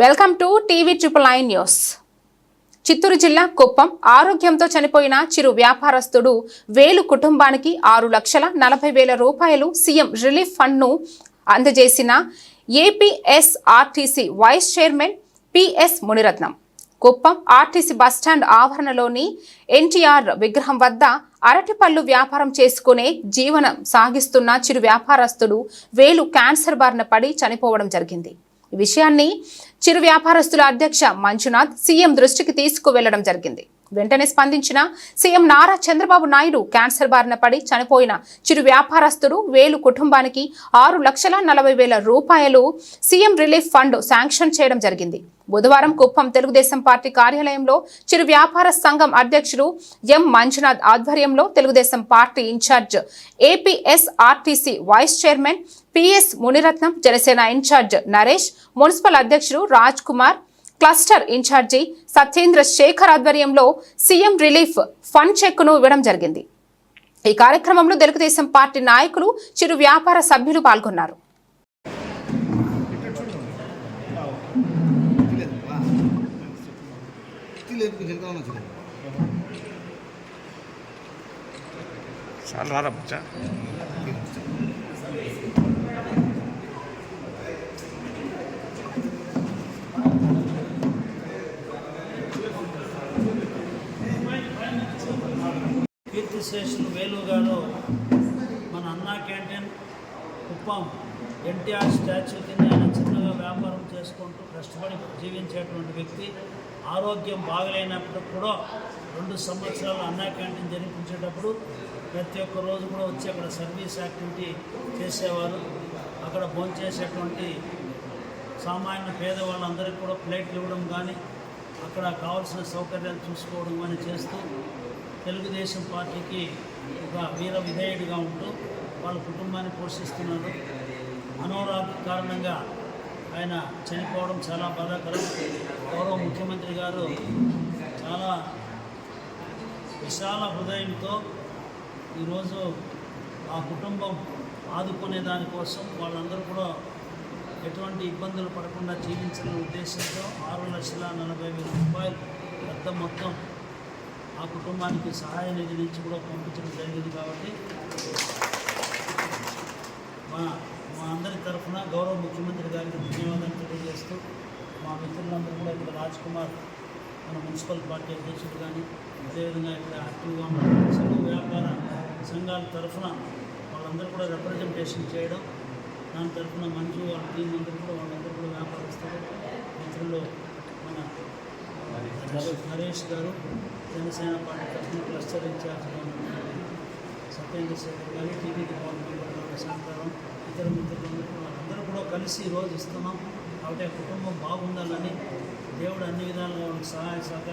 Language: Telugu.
Welcome to TV triple I news. Chittoor జిల్లా కుప్పం ఆరోగ్యంతో చనిపోయిన చిరు వ్యాపారస్తుడు వేలు కుటుంబానికి ఆరు లక్షల నలభై వేల రూపాయలు సీఎం రిలీఫ్ ఫండ్ను అందజేసిన APSRTC vice chairman PS Muniratnam. Kuppam RTC bus stand ఆవరణలోని NTR విగ్రహం వద్ద అరటిపళ్ళు వ్యాపారం చేసుకునే జీవనం సాగిస్తున్న చిరు వ్యాపారస్తుడు వేలు క్యాన్సర్ బారిన పడి చనిపోవడం జరిగింది. ఈ విషయాన్ని చిరు వ్యాపారస్తుల అధ్యక్ష మంజునాథ్ సీఎం దృష్టికి తీసుకువెళ్ళడం జరిగింది. వెంటనే స్పందించిన సీఎం నారా చంద్రబాబు నాయుడు క్యాన్సర్ బారిన పడి చనిపోయిన చిరు వ్యాపారస్తుడు వేలు కుటుంబానికి ఆరు లక్షల నలభై వేల రూపాయలు సీఎం రిలీఫ్ ఫండ్ శాంక్షన్ చేయడం జరిగింది. బుధవారం కుప్పం తెలుగుదేశం పార్టీ కార్యాలయంలో చిరు వ్యాపార సంఘం అధ్యక్షుడు ఎం మంజునాథ్ ఆధ్వర్యంలో Telugu Desam party incharge APSRTC vice chairman PS Muniratnam Janasena incharge Naresh municipal అధ్యక్షుడు రాజ్ కుమార్ క్లస్టర్ ఇన్ఛార్జి సత్యేంద్ర శేఖర్ ఆధ్వర్యంలో సీఎం రిలీఫ్ ఫండ్ చెక్కును ఇవ్వడం జరిగింది. ఈ కార్యక్రమంలో తెలుగుదేశం పార్టీ నాయకులు చిరు వ్యాపార సభ్యులు పాల్గొన్నారు. చాలా రారా స్టేషన్ కీర్తిశేషులు మన అన్నా క్యాంటీన్ కుప్పం ఎన్టీఆర్ స్టాచ్యూ కింద ఆయన చిన్నగా వ్యాపారం చేసుకుంటూ కష్టపడి జీవించేటువంటి వ్యక్తి ఆరోగ్యం బాగలేనప్పుడు కూడా రెండు సంవత్సరాలు అన్నా క్యాంటీన్ జరిపించేటప్పుడు ప్రతి ఒక్క రోజు కూడా వచ్చి అక్కడ సర్వీస్ యాక్టివిటీ చేసేవారు. అక్కడ భోంచేసేటువంటి సామాన్య పేదవాళ్ళందరికీ కూడా ప్లేట్లు ఇవ్వడం కానీ అక్కడ కావాల్సిన సౌకర్యాలు చూసుకోవడం కానీ చేస్తూ తెలుగుదేశం పార్టీకి ఒక వీర విధేయుడిగా ఉంటూ వాళ్ళ కుటుంబాన్ని పోషిస్తున్నారు అనారోగ్య కారణంగా ఆయన చనిపోవడం చాలా బాధాకరం. గౌరవ ముఖ్యమంత్రి గారు చాలా విశాల హృదయంతో ఈరోజు ఆ కుటుంబం ఆదుకునే దానికోసం వాళ్ళందరూ కూడా ఎటువంటి ఇబ్బందులు పడకుండా జీవించాలనే ఉద్దేశంతో ఆరు లక్షల నలభై వేల రూపాయలు పెద్ద మొత్తం ఆ కుటుంబానికి సహాయ నిధి నుంచి కూడా పంపించడం జరిగింది కాబట్టి మా మా అందరి తరఫున గౌరవ ముఖ్యమంత్రి గారికి ధన్యవాదాలు తెలియజేస్తూ మా మిత్రులందరూ కూడా ఇక్కడ రాజ్ కుమార్ మన మున్సిపల్ పార్టీ అధ్యక్షుడు కానీ అదేవిధంగా ఇక్కడ యాక్టివ్గా ఉన్న తెలుగు వ్యాపార సంఘాల తరఫున వాళ్ళందరూ కూడా రిప్రజెంటేషన్ చేయడం దాని తరఫున మంజు వాళ్ళ టీం అందరూ కూడా వాళ్ళందరూ కూడా వ్యాపారస్తులు మిత్రులు మన నరేష్ గారు జనసేన పార్టీ తరఫున క్లస్టర్ ఇన్ఛార్జ్గా సత్యేంద్ర శేఖర్ గారు టీవీ గవర్నమెంట్ ప్రశాంతరావు ఇతర మిత్రులందరూ కూడా వాళ్ళందరూ కూడా కలిసి ఈరోజు ఇస్తున్నాం. కాబట్టి ఆ కుటుంబం బాగుండాలని దేవుడు అన్ని విధాలుగా సహాయ సహాయం